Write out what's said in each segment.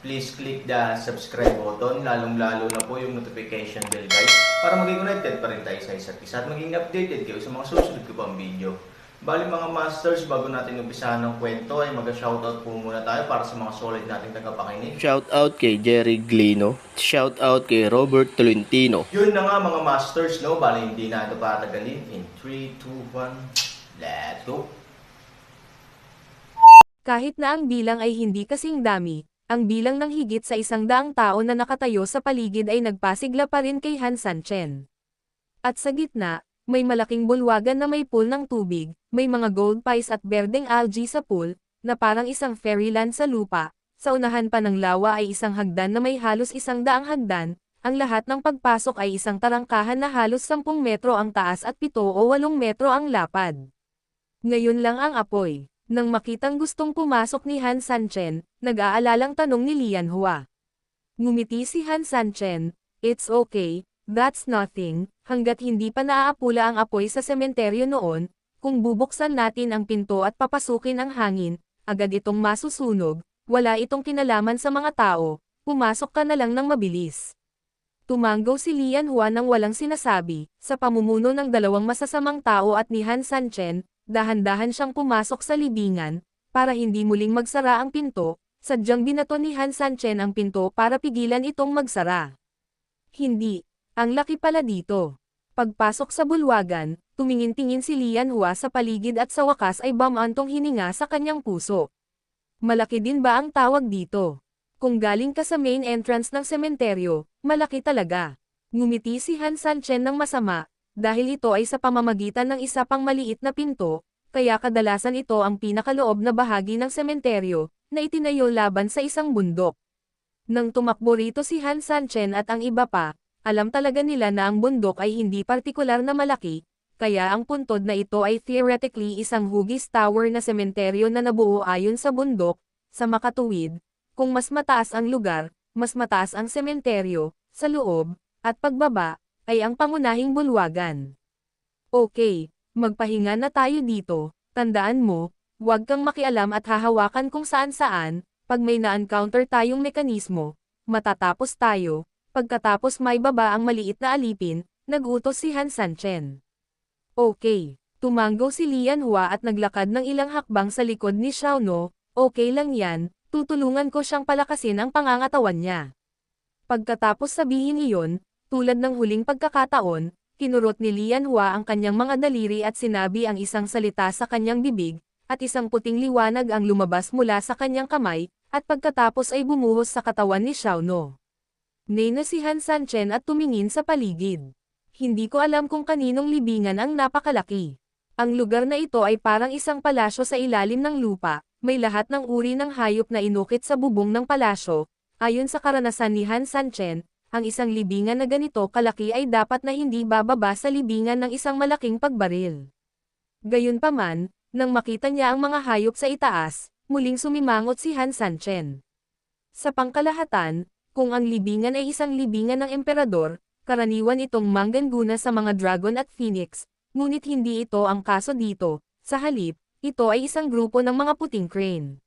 please click the subscribe button, lalong-lalo na po yung notification bell guys, para maging connected pa rin tayo sa isa't isa at maging updated kayo sa mga susunod ko pang video. Bali mga masters, bago natin umpisahan ng kwento ay mag-shoutout po muna tayo para sa mga solid nating tagapakinig. Shout out kay Jerry Glino. Shout out kay Robert Tolentino. Yun na nga mga masters, no? Bali hindi na ito patagalin. In 3, 2, 1, let's go! Kahit na ang bilang ay hindi kasing dami, ang bilang ng higit sa isang daang tao na nakatayo sa paligid ay nagpasigla pa rin kay Han Sanchen. At sa gitna, may malaking bulwagan na may pool ng tubig, may mga gold pies at berdeng algae sa pool, na parang isang fairyland sa lupa. Sa unahan pa ng lawa ay isang hagdan na may halos isang daang hagdan, ang lahat ng pagpasok ay isang tarangkahan na halos 10 metro ang taas at 7 o 8 metro ang lapad. Ngayon lang ang apoy. Nang makitang gustong pumasok ni Han Sanchen, nag-aalalang tanong ni Lian Hua. Ngumiti si Han Sanchen, It's okay, that's nothing, hanggat hindi pa naaapula ang apoy sa sementeryo noon, kung bubuksan natin ang pinto at papasukin ang hangin, agad itong masusunog, wala itong kinalaman sa mga tao, pumasok ka na lang ng mabilis. Tumanggaw si Lian Hua nang walang sinasabi, sa pamumuno ng dalawang masasamang tao at ni Han Sanchen, dahan-dahan siyang pumasok sa libingan, para hindi muling magsara ang pinto, sadyang binato ni Han Sanchen ang pinto para pigilan itong magsara. Hindi, ang laki pala dito. Pagpasok sa bulwagan, tumingin-tingin si Lian Hua sa paligid at sa wakas ay bamantong hininga sa kanyang puso. Malaki din ba ang tawag dito? Kung galing ka sa main entrance ng sementeryo, malaki talaga. Ngumiti si Han Sanchen ng masama, dahil ito ay sa pamamagitan ng isa pang maliit na pinto, kaya kadalasan ito ang pinakaloob na bahagi ng sementeryo, na itinayo laban sa isang bundok. Nang tumakbo rito si Han Sanchen at ang iba pa, alam talaga nila na ang bundok ay hindi partikular na malaki, kaya ang puntod na ito ay theoretically isang hugis tower na sementeryo na nabuo ayon sa bundok, sa makatuwid, kung mas mataas ang lugar, mas mataas ang sementeryo, sa loob, at pagbaba, ay ang pangunahing bulwagan. Okay, magpahinga na tayo dito, tandaan mo, huwag kang makialam at hahawakan kung saan-saan, pag may na-encounter tayong mekanismo, matatapos tayo, pagkatapos may baba ang maliit na alipin, nagutos si Han Sanchen. Okay, tumanggo si Lian Hua at naglakad ng ilang hakbang sa likod ni Xiaono, okay lang yan, tutulungan ko siyang palakasin ang pangangatawan niya. Pagkatapos sabihin iyon, tulad ng huling pagkakataon, kinurot ni Lian Hua ang kanyang mga daliri at sinabi ang isang salita sa kanyang bibig, at isang puting liwanag ang lumabas mula sa kanyang kamay, at pagkatapos ay bumuhos sa katawan ni Xiaono. Nena si Han Sanchen at tumingin sa paligid. Hindi ko alam kung kaninong libingan ang napakalaki. Ang lugar na ito ay parang isang palasyo sa ilalim ng lupa, may lahat ng uri ng hayop na inukit sa bubong ng palasyo, ayon sa karanasan ni Han Sanchen, ang isang libingan na ganito kalaki ay dapat na hindi bababa sa libingan ng isang malaking pagbaril. Gayunpaman, nang makita niya ang mga hayop sa itaas, muling sumimangot si Han Sanchen. Sa pangkalahatan, kung ang libingan ay isang libingan ng emperador, karaniwan itong mangganguna sa mga dragon at phoenix, ngunit hindi ito ang kaso dito, sa halip, ito ay isang grupo ng mga puting crane.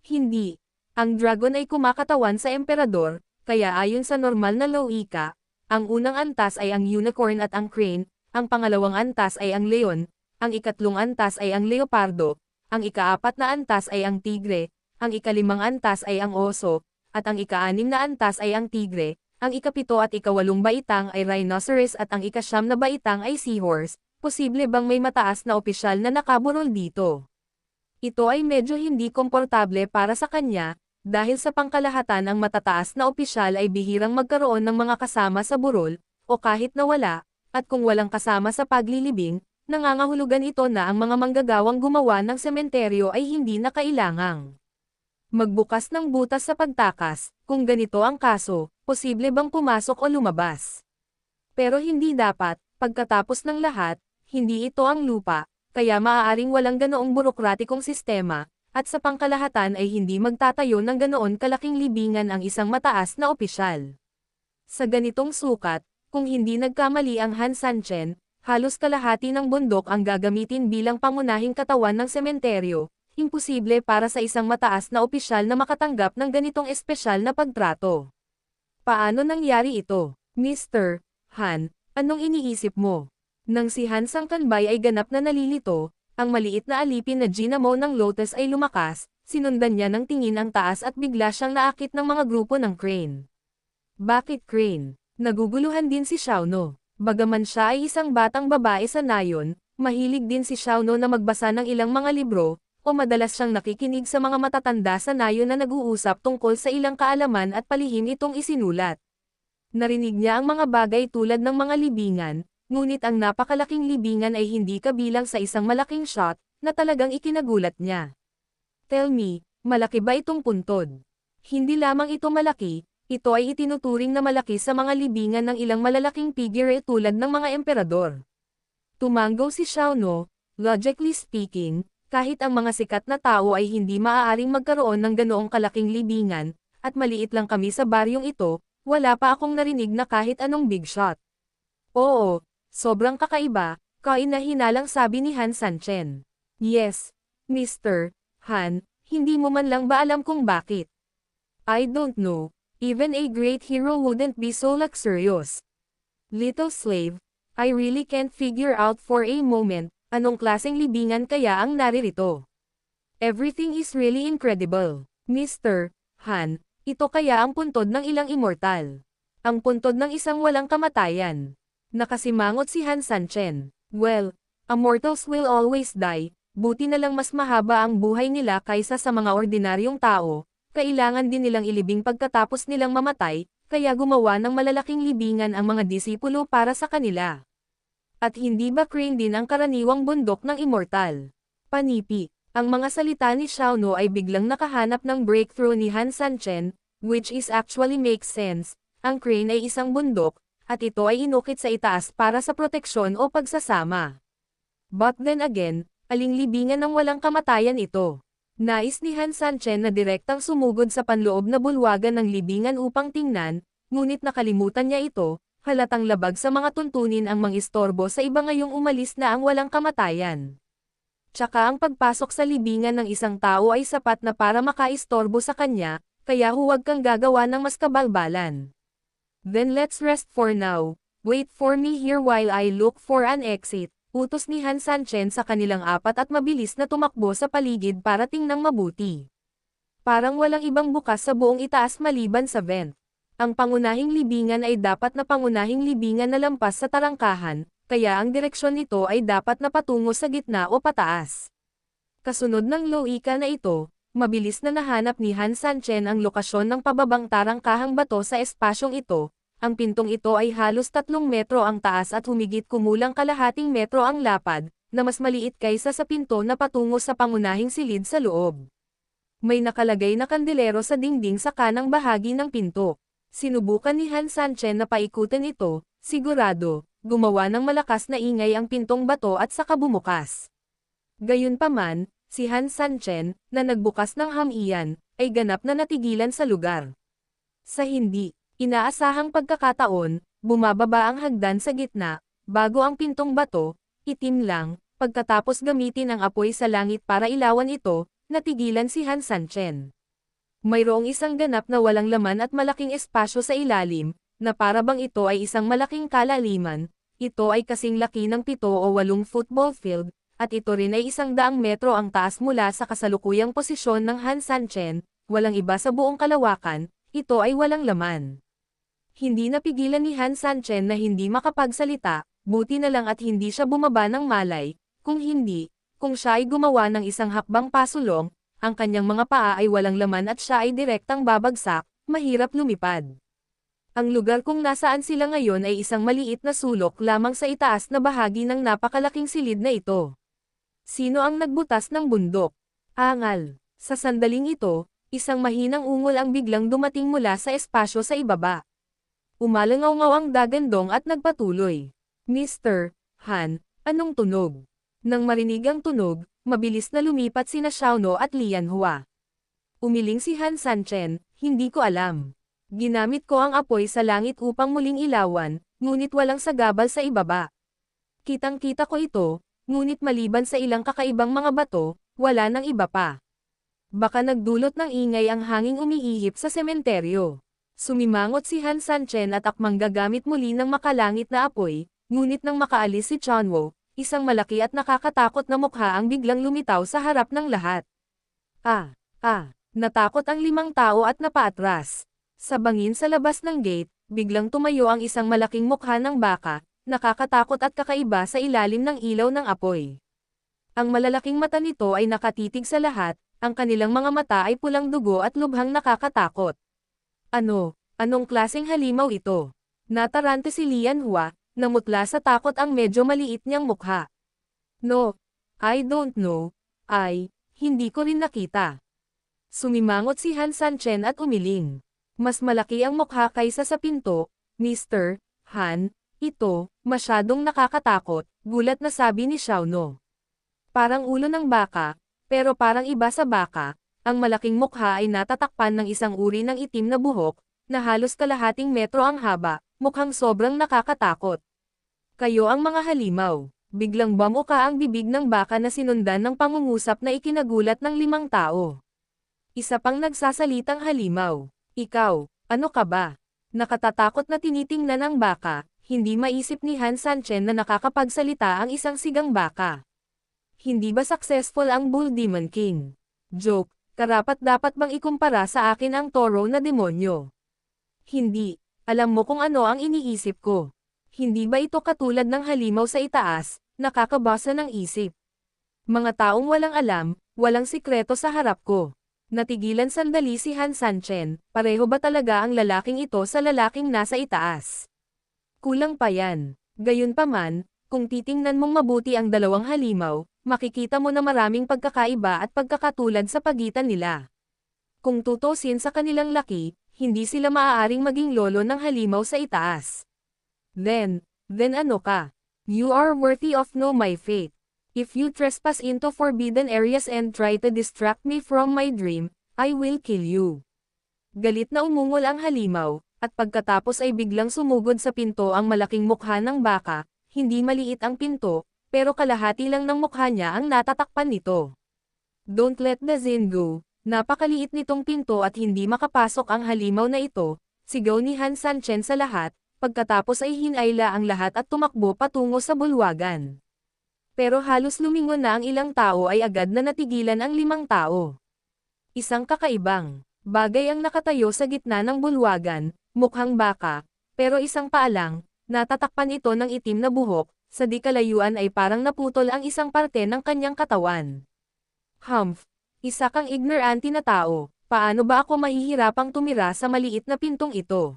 Hindi. Ang dragon ay kumakatawan sa emperador, kaya ayon sa normal na loika, ang unang antas ay ang unicorn at ang crane, ang pangalawang antas ay ang leon, ang ikatlong antas ay ang leopardo, ang ikaapat na antas ay ang tigre, ang ikalimang antas ay ang oso, at ang ikaanim na antas ay ang tigre, ang ikapito at ikawalong baitang ay rhinoceros at ang ikasyam na baitang ay seahorse, posible bang may mataas na opisyal na nakaburol dito? Ito ay medyo hindi komportable para sa kanya, dahil sa pangkalahatan ang matataas na opisyal ay bihirang magkaroon ng mga kasama sa burol, o kahit na wala, at kung walang kasama sa paglilibing, nangangahulugan ito na ang mga manggagawang gumawa ng sementeryo ay hindi na kailangang magbukas ng butas sa pagtakas, kung ganito ang kaso, posible bang pumasok o lumabas? Pero hindi dapat, pagkatapos ng lahat, hindi ito ang lupa, kaya maaaring walang ganoong burokratikong sistema, at sa pangkalahatan ay hindi magtatayo ng ganoon kalaking libingan ang isang mataas na opisyal. Sa ganitong sukat, kung hindi nagkamali ang Han Sanchen, halos kalahati ng bundok ang gagamitin bilang pangunahing katawan ng sementeryo, imposible para sa isang mataas na opisyal na makatanggap ng ganitong espesyal na pagtrato. Paano nangyari ito? Mr. Han, anong iniisip mo? Nang si Han Sangkanbay ay ganap na nalilito, ang maliit na alipin na ginamo ng Lotus ay lumakas, sinundan niya ng tingin ang taas at bigla siyang naakit ng mga grupo ng crane. Bakit crane? Naguguluhan din si Xiaono. Bagaman siya ay isang batang babae sa nayon, mahilig din si Xiaono na magbasa ng ilang mga libro, o madalas siyang nakikinig sa mga matatanda sa nayon na nag-uusap tungkol sa ilang kaalaman at palihim itong isinulat. Narinig niya ang mga bagay tulad ng mga libingan, ngunit ang napakalaking libingan ay hindi kabilang sa isang malaking shot, na talagang ikinagulat niya. Tell me, malaki ba itong puntod? Hindi lamang ito malaki, ito ay itinuturing na malaki sa mga libingan ng ilang malalaking figure tulad ng mga emperador. Tumango si Xiaono, logically speaking, kahit ang mga sikat na tao ay hindi maaaring magkaroon ng ganoong kalaking libingan, at maliit lang kami sa baryong ito, wala pa akong narinig na kahit anong big shot. Oo, sobrang kakaiba, kain na hinalang sabi ni Han Sanchen. Yes, Mr. Han, hindi mo man lang ba alam kung bakit? I don't know, even a great hero wouldn't be so luxurious. Little slave, I really can't figure out for a moment, anong klaseng libingan kaya ang naririto. Everything is really incredible. Mr. Han, ito kaya ang puntod ng ilang immortal. Ang puntod ng isang walang kamatayan. Nakasimangot si Han Sanchen. Well, immortals will always die, buti na lang mas mahaba ang buhay nila kaysa sa mga ordinaryong tao, kailangan din nilang ilibing pagkatapos nilang mamatay, kaya gumawa ng malalaking libingan ang mga disipulo para sa kanila. At hindi ba crane din ang karaniwang bundok ng immortal? Panipi, ang mga salita ni Xiaono ay biglang nakahanap ng breakthrough ni Han Sanchen, which is actually makes sense, ang crane ay isang bundok, at ito ay inukit sa itaas para sa proteksyon o pagsasama. But then again, aling libingan ng walang kamatayan ito? Nais ni Han Sanchen na direktang sumugod sa panloob na bulwagan ng libingan upang tingnan, ngunit nakalimutan niya ito, halatang labag sa mga tuntunin ang mangistorbo sa iba ngayong umalis na ang walang kamatayan. Tsaka ang pagpasok sa libingan ng isang tao ay sapat na para makaistorbo sa kanya, kaya huwag kang gagawa ng mas kabalbalan. Then let's rest for now, wait for me here while I look for an exit, utos ni Han Sanchen sa kanilang apat at mabilis na tumakbo sa paligid para tingnang mabuti. Parang walang ibang bukas sa buong itaas maliban sa vent. Ang pangunahing libingan ay dapat na pangunahing libingan na lampas sa tarangkahan, kaya ang direksyon nito ay dapat na patungo sa gitna o pataas. Kasunod ng loika na ito, mabilis na nahanap ni Han Sanchen ang lokasyon ng pababang tarangkahang bato sa espasyong ito, ang pintong ito ay halos tatlong metro ang taas at humigit kumulang kalahating metro ang lapad, na mas maliit kaysa sa pinto na patungo sa pangunahing silid sa loob. May nakalagay na kandelero sa dingding sa kanang bahagi ng pinto. Sinubukan ni Han Sanchen na paikutin ito, sigurado, gumawa ng malakas na ingay ang pintong bato at saka bumukas. Gayunpaman, si Han Sanchen, na nagbukas ng hamian, ay ganap na natigilan sa lugar. Sa hindi, Inaasahang pagkakataon, bumababa ang hagdan sa gitna, bago ang pintong bato, itim lang, pagkatapos gamitin ang apoy sa langit para ilawan ito, natigilan si Han Sanchen. Mayroong isang ganap na walang laman at malaking espasyo sa ilalim, na para bang ito ay isang malaking kalaliman, ito ay kasing laki ng pito o walong football field, at ito rin ay isang daang metro ang taas mula sa kasalukuyang posisyon ng Han Sanchen, walang iba sa buong kalawakan, ito ay walang laman. Hindi napigilan ni Han Sanchen na hindi makapagsalita, buti na lang at hindi siya bumaba ng malay, kung hindi, kung siya ay gumawa ng isang hakbang pasulong, ang kanyang mga paa ay walang laman at siya ay direktang babagsak, mahirap lumipad. Ang lugar kung nasaan sila ngayon ay isang maliit na sulok lamang sa itaas na bahagi ng napakalaking silid na ito. Sino ang nagbutas ng bundok? Angal. Sa sandaling ito, isang mahinang ungol ang biglang dumating mula sa espasyo sa ibaba. Umalangaw-ngaw ang dagandong at nagpatuloy. Mr. Han, anong tunog? Nang marinig ang tunog, mabilis na lumipat sina Xiaono at Lian Hua. Umiling si Han Sanchen, hindi ko alam. Ginamit ko ang apoy sa langit upang muling ilawan, ngunit walang sagabal sa ibaba. Kitang-kita ko ito, ngunit maliban sa ilang kakaibang mga bato, wala nang iba pa. Baka nagdulot ng ingay ang hanging umiihip sa sementeryo. Sumimangot si Han Sanchen at akmang gagamit muli ng makalangit na apoy, ngunit nang makaalis si Chanwo, isang malaki at nakakatakot na mukha ang biglang lumitaw sa harap ng lahat. Ah, ah, natakot ang limang tao at napaatras. Sa bangin sa labas ng gate, biglang tumayo ang isang malaking mukha ng baka, nakakatakot at kakaiba sa ilalim ng ilaw ng apoy. Ang malalaking mata nito ay nakatitig sa lahat, ang kanilang mga mata ay pulang dugo at lubhang nakakatakot. Ano, anong klaseng halimaw ito? Natarante si Lian Hua, namutla sa takot ang medyo maliit niyang mukha. No, I don't know, ay, hindi ko rin nakita. Sumimangot si Han Sanchen at umiling. Mas malaki ang mukha kaysa sa pinto, Mr. Han, ito, masyadong nakakatakot, gulat na sabi ni Xiaono. Parang ulo ng baka, pero parang iba sa baka, ang malaking mukha ay natatakpan ng isang uri ng itim na buhok, na halos kalahating metro ang haba, mukhang sobrang nakakatakot. Kayo ang mga halimaw. Biglang bamuka ang bibig ng baka na sinundan ng pangungusap na ikinagulat ng limang tao. Isa pang nagsasalitang halimaw. Ikaw, ano ka ba? Nakatatakot na tinitingnan ang baka, hindi maisip ni Han Sanchen na nakakapagsalita ang isang sigang baka. Hindi ba successful ang Bull Demon King? Joke, karapat dapat bang ikumpara sa akin ang toro na demonyo? Hindi, alam mo kung ano ang iniisip ko. Hindi ba ito katulad ng halimaw sa itaas, nakakabasa ng isip? Mga taong walang alam, walang sikreto sa harap ko. Natigilan sandali si Han Sanchen, pareho ba talaga ang lalaking ito sa lalaking nasa itaas? Kulang pa yan. Gayunpaman, kung titingnan mong mabuti ang dalawang halimaw, makikita mo na maraming pagkakaiba at pagkakatulad sa pagitan nila. Kung tutusin sa kanilang laki, hindi sila maaaring maging lolo ng halimaw sa itaas. Then, then ano ka? You are worthy of no my fate. If you trespass into forbidden areas and try to distract me from my dream, I will kill you. Galit na umungol ang halimaw, at pagkatapos ay biglang sumugod sa pinto ang malaking mukha ng baka, hindi maliit ang pinto, pero kalahati lang ng mukha niya ang natatakpan nito. Don't let the Zen go, napakaliit nitong pinto at hindi makapasok ang halimaw na ito, sigaw ni Han Sanchen sa lahat, pagkatapos ay hinayla ang lahat at tumakbo patungo sa bulwagan. Pero halos lumingon na ang ilang tao ay agad na natigilan ang limang tao. Isang kakaibang bagay ang nakatayo sa gitna ng bulwagan, mukhang baka, pero isang paalang, natatakpan ito ng itim na buhok, sa di kalayuan ay parang naputol ang isang parte ng kanyang katawan. Humph, isa kang ignorante na tao, paano ba ako mahihirapang tumira sa maliit na pintong ito?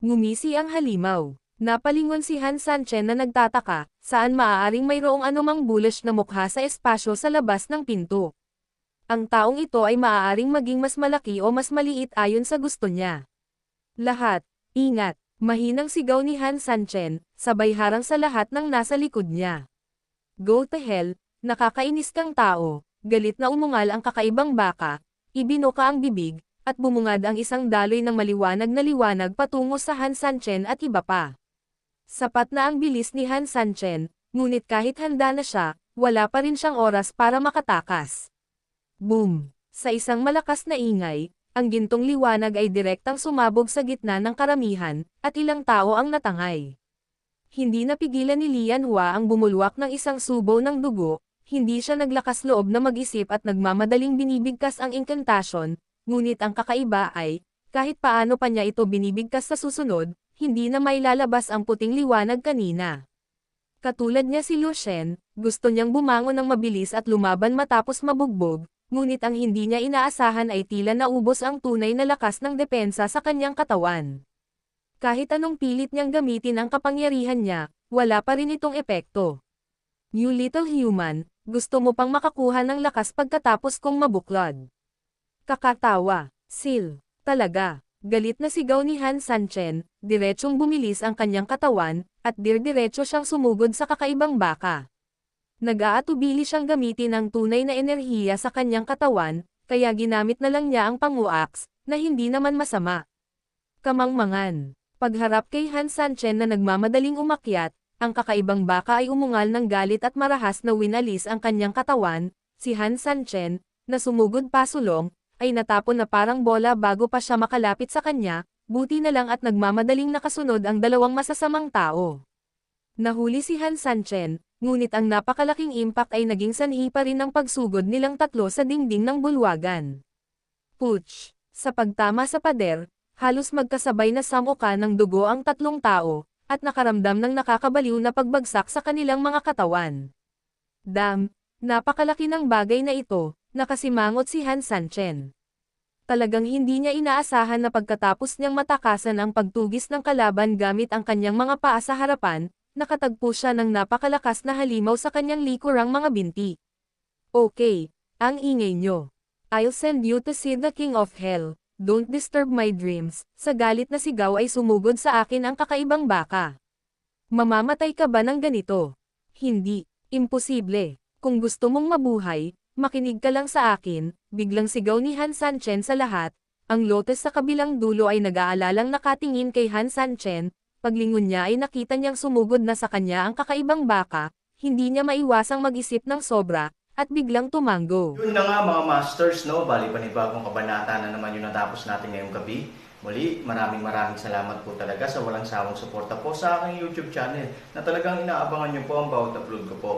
Ngumisi ang halimaw. Napalingon si Han Sanchen na nagtataka, saan maaaring mayroong anumang bullish na mukha sa espasyo sa labas ng pinto. Ang taong ito ay maaaring maging mas malaki o mas maliit ayon sa gusto niya. Lahat, ingat, mahinang sigaw ni Han Sanchen, sabay harang sa lahat ng nasa likod niya. Go to hell, nakakainis kang tao, galit na umungal ang kakaibang baka, ibinuka ang bibig, at bumungad ang isang daloy ng maliwanag na liwanag patungo sa Han Sanchen at iba pa. Sapat na ang bilis ni Han Sanchen, ngunit kahit handa na siya, wala pa rin siyang oras para makatakas. Boom! Sa isang malakas na ingay, ang gintong liwanag ay direktang sumabog sa gitna ng karamihan, at ilang tao ang natangay. Hindi napigilan ni Lian Hua ang bumulwak ng isang subo ng dugo, hindi siya naglakas loob na mag-isip at nagmamadaling binibigkas ang inkantasyon, ngunit ang kakaiba ay, kahit paano pa niya ito binibigkas sa susunod, hindi na may lalabas ang puting liwanag kanina. Katulad niya si Lucien, gusto niyang bumangon ng mabilis at lumaban matapos mabugbog, ngunit ang hindi niya inaasahan ay tila naubos ang tunay na lakas ng depensa sa kanyang katawan. Kahit anong pilit niyang gamitin ang kapangyarihan niya, wala pa rin itong epekto. You little human, gusto mo pang makakuha ng lakas pagkatapos kong mabuklod. Kakatawa, Sil, talaga, Galit na sigaw ni Han Sanchen, diretsong bumilis ang kanyang katawan, at dir-diretso siyang sumugod sa kakaibang baka. Nag-aatubili siyang gamitin ang tunay na enerhiya sa kanyang katawan, kaya ginamit na lang niya ang panguaks, na hindi naman masama. Kamangmangan. Pagharap kay Han Sanchen na nagmamadaling umakyat, ang kakaibang baka ay umungal ng galit at marahas na winalis ang kanyang katawan, si Han Sanchen, na sumugod pasulong, ay natapon na parang bola bago pa siya makalapit sa kanya, buti na lang at nagmamadaling nakasunod ang dalawang masasamang tao. Nahuli si Han Sanchen, ngunit ang napakalaking impact ay naging sanhi pa rin ng pagsugod nilang tatlo sa dingding ng bulwagan. Putsch! Sa pagtama sa pader, halos magkasabay na samuka ng dugo ang tatlong tao, at nakaramdam ng nakakabaliw na pagbagsak sa kanilang mga katawan. Dam, napakalaki ng bagay na ito, nakasimangot si Han Sanchen. Talagang hindi niya inaasahan na pagkatapos niyang matakasan ang pagtugis ng kalaban gamit ang kanyang mga paa sa harapan, nakatagpo siya ng napakalakas na halimaw sa kanyang likurang mga binti. Okay, ang ingay nyo. I'll send you to see the King of Hell. Don't disturb my dreams. Sa galit na sigaw ay sumugod sa akin ang kakaibang baka. Mamamatay ka ba ng ganito? Hindi. Imposible. Kung gusto mong mabuhay, makinig ka lang sa akin, biglang sigaw ni Han Sanchen sa lahat. Ang lotes sa kabilang dulo ay nag-aalalang nakatingin kay Han Sanchen, paglingon niya ay nakita niyang sumugod na sa kanya ang kakaibang baka, hindi niya maiwasang mag-isip ng sobra, at biglang tumango. Yun na nga mga masters, no? Bali panibagong kabanata na naman yung natapos natin ngayong gabi. Muli, maraming maraming salamat po talaga sa walang sawang suporta po sa aking YouTube channel na talagang inaabangan niyo po ang bawat upload ko po.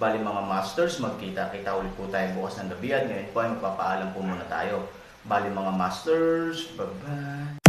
Bali mga masters, magkita-kita ulit po tayo bukas ng gabi at ngayon po ay magpapaalam po muna tayo. Bali mga masters, bye-bye!